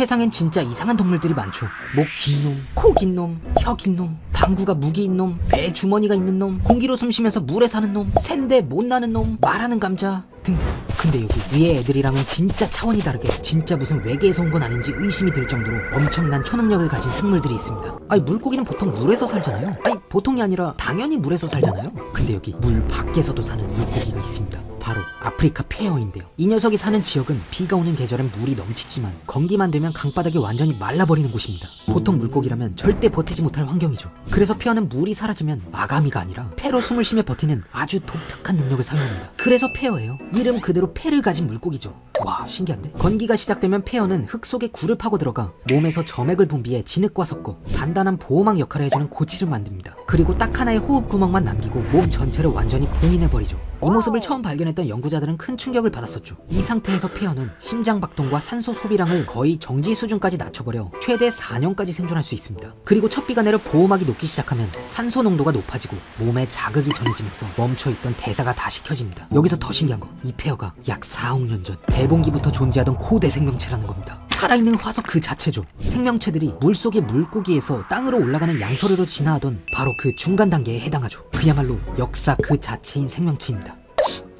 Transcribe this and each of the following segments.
세상엔 진짜 이상한 동물들이 많죠. 목 긴 놈, 코 긴 놈, 혀 긴 놈, 방구가 무기인 놈, 배 주머니가 있는 놈, 공기로 숨 쉬면서 물에 사는 놈, 샌데 못 나는 놈, 말하는 감자 등등. 근데 여기 위에 애들이랑은 진짜 차원이 다르게 진짜 무슨 외계에서 온 건 아닌지 의심이 들 정도로 엄청난 초능력을 가진 생물들이 있습니다. 아니 물고기는 보통 물에서 살잖아요. 아니 보통이 아니라 당연히 물에서 살잖아요. 근데 여기 물 밖에서도 사는 물고기가 있습니다. 바로 아프리카 페어인데요. 이 녀석이 사는 지역은 비가 오는 계절엔 물이 넘치지만 건기만 되면 강바닥이 완전히 말라버리는 곳입니다. 보통 물고기라면 절대 버티지 못할 환경이죠. 그래서 페어는 물이 사라지면 마가미가 아니라 페로 숨을 쉬며 버티는 아주 독특한 능력을 사용합니다. 그래서 페어예요. 이름 그대로 페를 가진 물고기죠. 와 신기한데? 건기가 시작되면 페어는 흙 속에 굴을 파고 들어가 몸에서 점액을 분비해 진흙과 섞어 단단한 보호막 역할을 해주는 고치를 만듭니다. 그리고 딱 하나의 호흡 구멍만 남기고 몸 전체를 완전히 봉인해버리죠. 이 모습을 처음 발견했던 연구자들은 큰 충격을 받았었죠. 이 상태에서 페어는 심장 박동과 산소 소비량을 거의 정지 수준까지 낮춰버려 최대 4년까지 생존할 수 있습니다. 그리고 첫 비가 내려 보호막이 녹기 시작하면 산소 농도가 높아지고 몸에 자극이 전해지면서 멈춰있던 대사가 다시 켜집니다. 여기서 더 신기한 거, 이 페어가 약 4억 년 전 대봉기부터 존재하던 고대 생명체라는 겁니다. 살아있는 화석 그 자체죠. 생명체들이 물속의 물고기에서 땅으로 올라가는 양서류로 진화하던 바로 그 중간 단계에 해당하죠. 그야말로 역사 그 자체인 생명체입니다.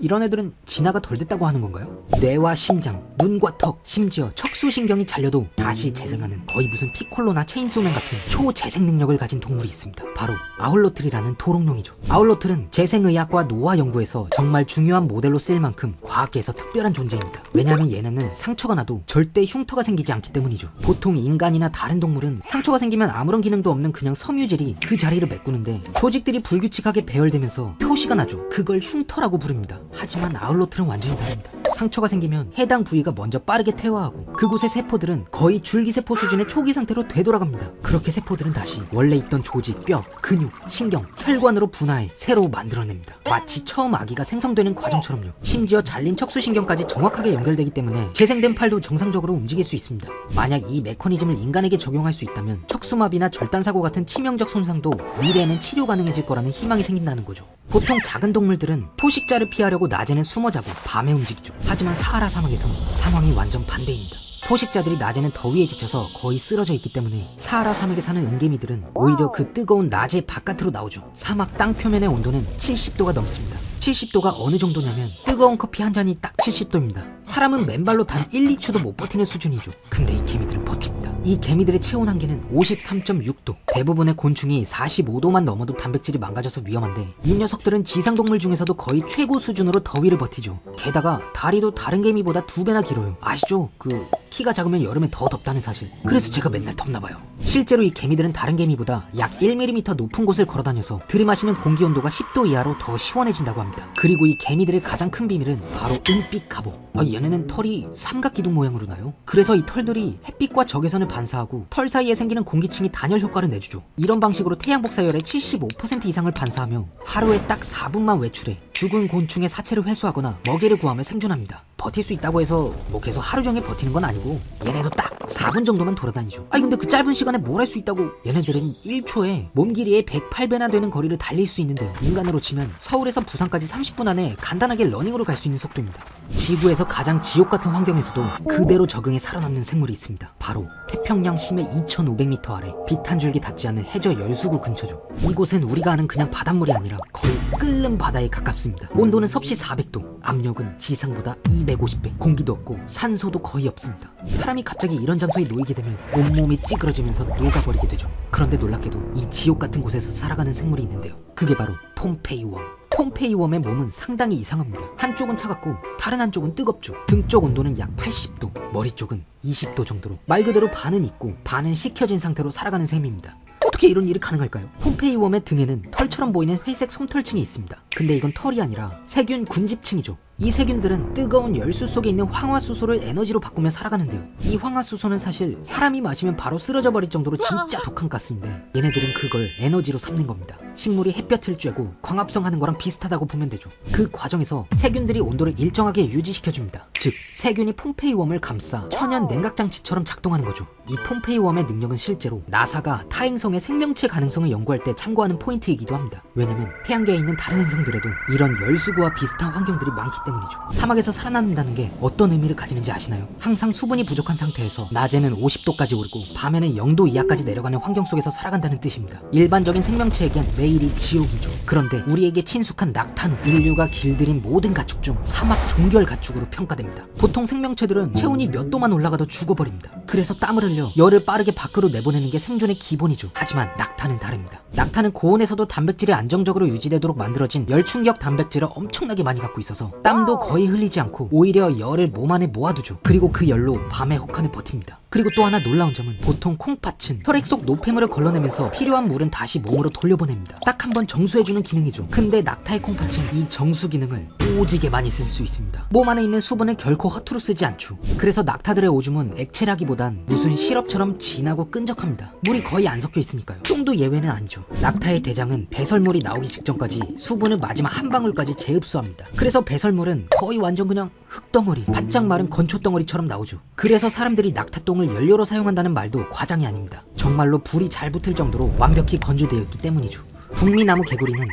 이런 애들은 진화가 덜 됐다고 하는 건가요? 뇌와 심장, 눈과 턱, 심지어 척수신경이 잘려도 다시 재생하는 거의 무슨 피콜로나 체인소맨 같은 초재생 능력을 가진 동물이 있습니다. 바로 아울로틀이라는 도롱뇽이죠. 아울로틀은 재생의학과 노화 연구에서 정말 중요한 모델로 쓰일 만큼 과학계에서 특별한 존재입니다. 왜냐하면 얘네는 상처가 나도 절대 흉터가 생기지 않기 때문이죠. 보통 인간이나 다른 동물은 상처가 생기면 아무런 기능도 없는 그냥 섬유질이 그 자리를 메꾸는데 조직들이 불규칙하게 배열되면서 표시가 나죠. 그걸 흉터라고 부릅니다. 하지만 아울로틀은 완전히 다릅니다. 상처가 생기면 해당 부위가 먼저 빠르게 퇴화하고 그곳의 세포들은 거의 줄기세포 수준의 초기 상태로 되돌아갑니다. 그렇게 세포들은 다시 원래 있던 조직, 뼈, 근육, 신경, 혈관으로 분화해 새로 만들어냅니다. 마치 처음 아기가 생성되는 과정처럼요. 심지어 잘린 척수신경까지 정확하게 연결되기 때문에 재생된 팔도 정상적으로 움직일 수 있습니다. 만약 이 메커니즘을 인간에게 적용할 수 있다면 척수마비나 절단사고 같은 치명적 손상도 미래에는 치료 가능해질 거라는 희망이 생긴다는 거죠. 보통 작은 동물들은 포식자를 피하려고 낮에는 숨어 자고 밤에 움직이죠. 하지만 사하라 사막에선 상황이 완전 반대입니다. 포식자들이 낮에는 더위에 지쳐서 거의 쓰러져 있기 때문에 사하라 사막에 사는 은개미들은 오히려 그 뜨거운 낮에 바깥으로 나오죠. 사막 땅 표면의 온도는 70도가 넘습니다. 70도가 어느 정도냐면 뜨거운 커피 한 잔이 딱 70도입니다. 사람은 맨발로 단 1, 2초도 못 버티는 수준이죠. 근데 이 개미들은 버팁니다. 이 개미들의 체온 한계는 53.6도. 대부분의 곤충이 45도만 넘어도 단백질이 망가져서 위험한데 이 녀석들은 지상동물 중에서도 거의 최고 수준으로 더위를 버티죠. 게다가 다리도 다른 개미보다 두 배나 길어요. 아시죠? 그 키가 작으면 여름에 더 덥다는 사실. 그래서 제가 맨날 덥나 봐요. 실제로 이 개미들은 다른 개미보다 약 1mm 높은 곳을 걸어다녀서 들이마시는 공기 온도가 10도 이하로 더 시원해진다고 합니다. 그리고 이 개미들의 가장 큰 비밀은 바로 은빛 갑옷. 아, 얘네는 털이 삼각기둥 모양으로 나요. 그래서 이 털들이 햇빛과 적외선을 반사하고 털 사이에 생기는 공기층이 단열 효과를 내주죠. 이런 방식으로 태양 복사열의 75% 이상을 반사하며 하루에 딱 4분만 외출해 죽은 곤충의 사체를 회수하거나 먹이를 구하며 생존합니다. 버틸 수 있다고 해서 뭐 계속 하루 종일 버티는 건 아니고 얘네도 딱 4분 정도만 돌아다니죠. 아니 근데 그 짧은 시간에 뭘 할 수 있다고 얘네들은 1초에 몸 길이의 108배나 되는 거리를 달릴 수 있는데 인간으로 치면 서울에서 부산까지 30분 안에 간단하게 러닝으로 갈 수 있는 속도입니다. 지구에서 가장 지옥 같은 환경에서도 그대로 적응해 살아남는 생물이 있습니다. 바로 태평양 심해 2,500m 아래 빛 한 줄기 닿지 않는 해저 열수구 근처죠. 이곳은 우리가 아는 그냥 바닷물이 아니라 거의 끓는 바다에 가깝습니다. 온도는 섭씨 400도, 압력은 지상보다 250배, 공기도 없고 산소도 거의 없습니다. 사람이 갑자기 이런 장소에 놓이게 되면 온몸이 찌그러지면서 녹아버리게 되죠. 그런데 놀랍게도 이 지옥 같은 곳에서 살아가는 생물이 있는데요. 그게 바로 폼페이웜. 폼페이웜의 몸은 상당히 이상합니다. 한쪽은 차갑고 다른 한쪽은 뜨겁죠. 등 쪽 온도는 약 80도, 머리 쪽은 20도 정도로 말 그대로 반은 익고 반은 식혀진 상태로 살아가는 셈입니다. 어떻게 이런 일이 가능할까요? 폼페이웜의 등에는 털처럼 보이는 회색 솜털층이 있습니다. 근데 이건 털이 아니라 세균 군집층이죠. 이 세균들은 뜨거운 열수 속에 있는 황화수소를 에너지로 바꾸며 살아가는데요. 이 황화수소는 사실 사람이 마시면 바로 쓰러져 버릴 정도로 진짜 독한 가스인데 얘네들은 그걸 에너지로 삼는 겁니다. 식물이 햇볕을 쬐고 광합성 하는 거랑 비슷하다고 보면 되죠. 그 과정에서 세균들이 온도를 일정하게 유지시켜줍니다. 즉, 세균이 폼페이웜을 감싸 천연 냉각장치처럼 작동하는 거죠. 이 폼페이웜의 능력은 실제로 나사가 타행성의 생명체 가능성을 연구할 때 참고하는 포인트이기도 합니다. 왜냐면 태양계에 있는 다른 행성들 동물들에도 이런 열수구와 비슷한 환경들이 많기 때문이죠. 사막에서 살아남는다는 게 어떤 의미를 가지는지 아시나요? 항상 수분이 부족한 상태에서 낮에는 50도까지 오르고 밤에는 0도 이하까지 내려가는 환경 속에서 살아간다는 뜻입니다. 일반적인 생명체에겐 매일이 지옥이죠. 그런데 우리에게 친숙한 낙타는 인류가 길들인 모든 가축 중 사막 종결 가축으로 평가됩니다. 보통 생명체들은 체온이 몇 도만 올라가도 죽어버립니다. 그래서 땀을 흘려 열을 빠르게 밖으로 내보내는 게 생존의 기본이죠. 하지만 낙타는 다릅니다. 낙타는 고온에서도 단백질이 안정적으로 유지되도록 만들어진 열 충격 단백질을 엄청나게 많이 갖고 있어서 땀도 거의 흘리지 않고 오히려 열을 몸 안에 모아두죠. 그리고 그 열로 밤의 혹한을 버팁니다. 그리고 또 하나 놀라운 점은 보통 콩팥은 혈액 속 노폐물을 걸러내면서 필요한 물은 다시 몸으로 돌려보냅니다. 딱 한 번 정수해주는 기능이죠. 근데 낙타의 콩팥은 이 정수 기능을 오지게 많이 쓸 수 있습니다. 몸 안에 있는 수분을 결코 허투루 쓰지 않죠. 그래서 낙타들의 오줌은 액체라기보단 무슨 시럽처럼 진하고 끈적합니다. 물이 거의 안 섞여 있으니까요. 좀도 예외는 아니죠. 낙타의 대장은 배설물이 나오기 직전까지 수분을 마지막 한 방울까지 재흡수합니다. 그래서 배설물은 거의 완전 그냥 흙덩어리, 바짝 마른 건초덩어리처럼 나오죠. 그래서 사람들이 낙타똥을 연료로 사용한다는 말도 과장이 아닙니다. 정말로 불이 잘 붙을 정도로 완벽히 건조되어 있기 때문이죠. 북미나무 개구리는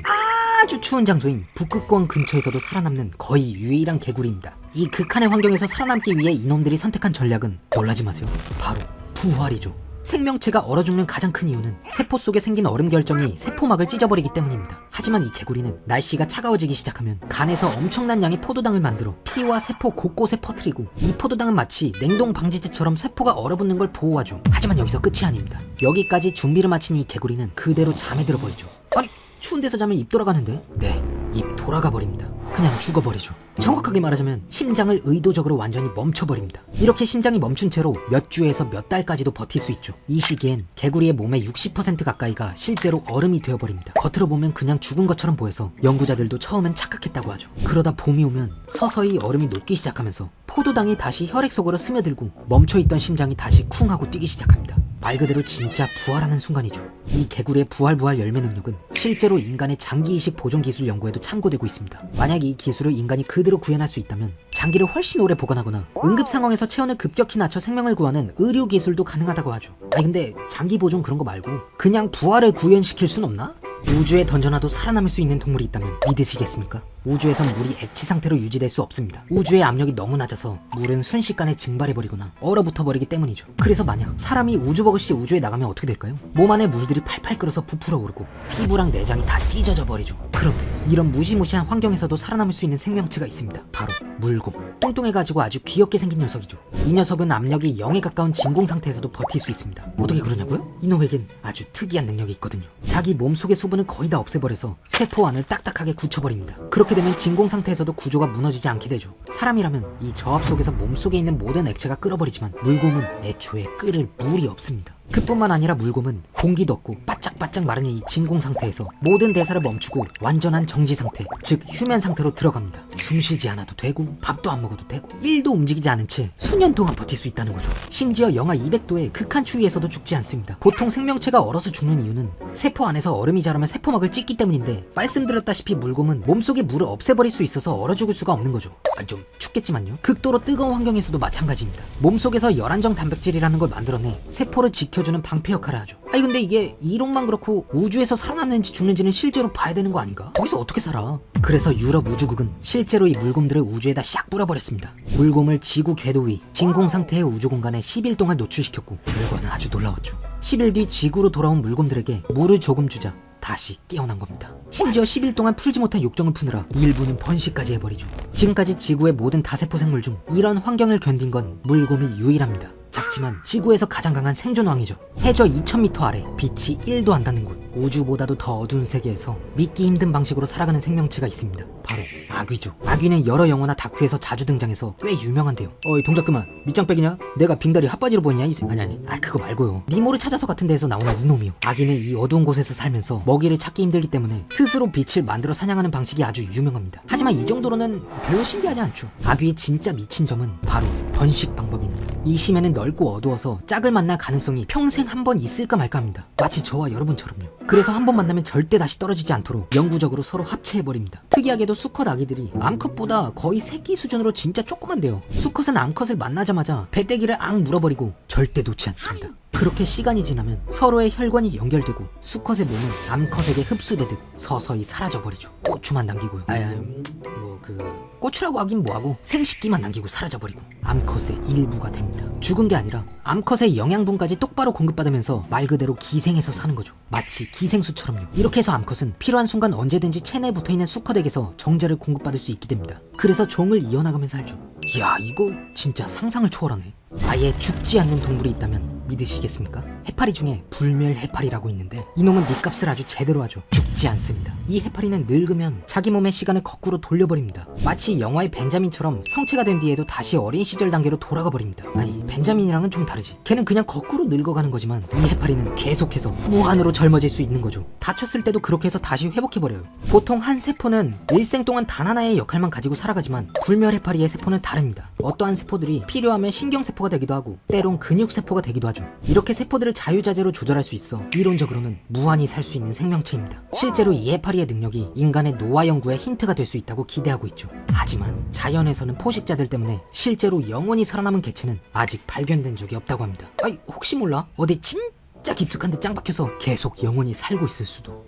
아주 추운 장소인 북극권 근처에서도 살아남는 거의 유일한 개구리입니다. 이 극한의 환경에서 살아남기 위해 이놈들이 선택한 전략은 놀라지 마세요. 바로 부활이죠. 생명체가 얼어 죽는 가장 큰 이유는 세포 속에 생긴 얼음 결정이 세포막을 찢어버리기 때문입니다. 하지만 이 개구리는 날씨가 차가워지기 시작하면 간에서 엄청난 양의 포도당을 만들어 피와 세포 곳곳에 퍼뜨리고 이 포도당은 마치 냉동 방지제처럼 세포가 얼어붙는 걸 보호하죠. 하지만 여기서 끝이 아닙니다. 여기까지 준비를 마친 이 개구리는 그대로 잠에 들어버리죠. 아니 추운 데서 자면 입 돌아가는데? 네, 입 돌아가 버립니다. 그냥 죽어버리죠. 정확하게 말하자면 심장을 의도적으로 완전히 멈춰버립니다. 이렇게 심장이 멈춘 채로 몇 주에서 몇 달까지도 버틸 수 있죠. 이 시기엔 개구리의 몸의 60% 가까이가 실제로 얼음이 되어버립니다. 겉으로 보면 그냥 죽은 것처럼 보여서 연구자들도 처음엔 착각했다고 하죠. 그러다 봄이 오면 서서히 얼음이 녹기 시작하면서 포도당이 다시 혈액 속으로 스며들고 멈춰있던 심장이 다시 쿵 하고 뛰기 시작합니다. 말 그대로 진짜 부활하는 순간이죠. 이 개구리의 부활부활 열매 능력은 실제로 인간의 장기 이식 보존 기술 연구에도 참고되고 있습니다. 만약 이 기술을 인간이 그대로 구현할 수 있다면 장기를 훨씬 오래 보관하거나 응급 상황에서 체온을 급격히 낮춰 생명을 구하는 의료 기술도 가능하다고 하죠. 아니 근데 장기 보존 그런 거 말고 그냥 부활을 구현시킬 순 없나? 우주에 던져놔도 살아남을 수 있는 동물이 있다면 믿으시겠습니까? 우주에선 물이 액체 상태로 유지될 수 없습니다. 우주의 압력이 너무 낮아서 물은 순식간에 증발해버리거나 얼어붙어버리기 때문이죠. 그래서 만약 사람이 우주버그씨 우주에 나가면 어떻게 될까요? 몸 안에 물들이 팔팔 끓어서 부풀어 오르고 피부랑 내장이 다 찢어져 버리죠. 그런데 이런 무시무시한 환경에서도 살아남을 수 있는 생명체가 있습니다. 바로 물곰. 뚱뚱해가지고 아주 귀엽게 생긴 녀석이죠. 이 녀석은 압력이 0에 가까운 진공 상태에서도 버틸 수 있습니다. 어떻게 그러냐고요? 이놈에겐 아주 특이한 능력이 있거든요. 자기 몸속의 수 분을 거의 다 없애버려서 세포 안을 딱딱하게 굳혀버립니다. 그렇게 되면 진공 상태에서도 구조가 무너지지 않게 되죠. 사람이라면 이 저압 속에서 몸속에 있는 모든 액체가 끓어버리지만 물곰은 애초에 끓을 물이 없습니다. 그뿐만 아니라 물곰은 공기도 없고 바짝바짝 마른 이 진공 상태에서 모든 대사를 멈추고 완전한 정지 상태, 즉 휴면 상태로 들어갑니다. 숨 쉬지 않아도 되고 밥도 안 먹어도 되고 1도 움직이지 않은 채 수년 동안 버틸 수 있다는 거죠. 심지어 영하 200도의 극한 추위에서도 죽지 않습니다. 보통 생명체가 얼어서 죽는 이유는 세포 안에서 얼음이 자라면 세포막을 찢기 때문인데 말씀드렸다시피 물곰은 몸속에 물을 없애버릴 수 있어서 얼어 죽을 수가 없는 거죠. 아, 좀 춥겠지만요. 극도로 뜨거운 환경에서도 마찬가지입니다. 몸속에서 열안정 단백질이라는 걸 만들어내 세포를 지켜주는 방패 역할을 하죠. 아니 근데 이게 이론만 그렇고 우주에서 살아남는지 죽는지는 실제로 봐야 되는 거 아닌가? 거기서 어떻게 살아? 그래서 유럽 우주국은 실제 로 이 물곰들을 우주에다 샥 뿌려버렸습니다. 물곰을 지구 궤도 위 진공 상태의 우주 공간에 10일 동안 노출시켰고 결과는 아주 놀라웠죠. 10일 뒤 지구로 돌아온 물곰들에게 물을 조금 주자 다시 깨어난 겁니다. 심지어 10일 동안 풀지 못한 욕정을 푸느라 일부는 번식까지 해버리죠. 지금까지 지구의 모든 다세포 생물 중 이런 환경을 견딘 건 물곰이 유일합니다. 작지만 지구에서 가장 강한 생존왕이죠. 해저 2000m 아래 빛이 1도 안 닿는 곳. 우주보다도 더 어두운 세계에서 믿기 힘든 방식으로 살아가는 생명체가 있습니다. 바로 아귀죠. 아귀는 여러 영화나 다큐에서 자주 등장해서 꽤 유명한데요. 어이 동작 그만. 밑장 빼기냐? 내가 빙다리 핫바지로 보이냐? 이 새- 아니 아니. 아 그거 말고요. 니모를 찾아서 같은 데에서 나오는 이놈이요. 아귀는 이 어두운 곳에서 살면서 먹이를 찾기 힘들기 때문에 스스로 빛을 만들어 사냥하는 방식이 아주 유명합니다. 하지만 이 정도로는 별로 신기하지 않죠. 아귀의 진짜 미친 점은 바로 번식 방법입니다. 이 심해는 넓고 어두워서 짝을 만날 가능성이 평생 한 번 있을까 말까 합니다. 마치 저와 여러분처럼요. 그래서 한 번 만나면 절대 다시 떨어지지 않도록 영구적으로 서로 합체해버립니다. 특이하게도 수컷 아기들이 암컷보다 거의 새끼 수준으로 진짜 조그만데요. 수컷은 암컷을 만나자마자 배때기를 앙 물어버리고 절대 놓지 않습니다. 그렇게 시간이 지나면 서로의 혈관이 연결되고 수컷의 몸은 암컷에게 흡수되듯 서서히 사라져버리죠. 고추만 남기고요. 아야, 뭐그 고추라고 하긴 뭐하고 생식기만 남기고 사라져버리고 암컷의 일부가 됩니다. 죽은 게 아니라 암컷의 영양분까지 똑바로 공급받으면서 말 그대로 기생해서 사는 거죠. 마치 기생수처럼요. 이렇게 해서 암컷은 필요한 순간 언제든지 체내에 붙어있는 수컷에게서 정제를 공급받을 수 있게 됩니다. 그래서 종을 이어나가면서 살죠. 이야 이거 진짜 상상을 초월하네. 아예 죽지 않는 동물이 있다면 믿으시겠습니까? 해파리 중에 불멸 해파리라고 있는데 이놈은 니값을 아주 제대로 하죠. 죽지 않습니다. 이 해파리는 늙으면 자기 몸의 시간을 거꾸로 돌려버립니다. 마치 영화의 벤자민처럼 성체가 된 뒤에도 다시 어린 시절 단계로 돌아가 버립니다. 아니 벤자민이랑은 좀 다르지. 걔는 그냥 거꾸로 늙어가는 거지만 이 해파리는 계속해서 무한으로 젊어질 수 있는 거죠. 다쳤을 때도 그렇게 해서 다시 회복해버려요. 보통 한 세포는 일생 동안 단 하나의 역할만 가지고 살아가지만 불멸 해파리의 세포는 다릅니다. 어떠한 세포들이 필요하면 신경세포가 되기도 하고 때론 근육세포가 되기도 하죠. 이렇게 세포들을 자유자재로 조절할 수 있어 이론적으로는 무한히 살 수 있는 생명체입니다. 실제로 이 해파리의 능력이 인간의 노화 연구에 힌트가 될 수 있다고 기대하고 있죠. 하지만 자연에서는 포식자들 때문에 실제로 영원히 살아남은 개체는 아직 발견된 적이 없다고 합니다. 아이 혹시 몰라 어디 진 진짜 깊숙한 데 짱 박혀서 계속 영원히 살고 있을 수도.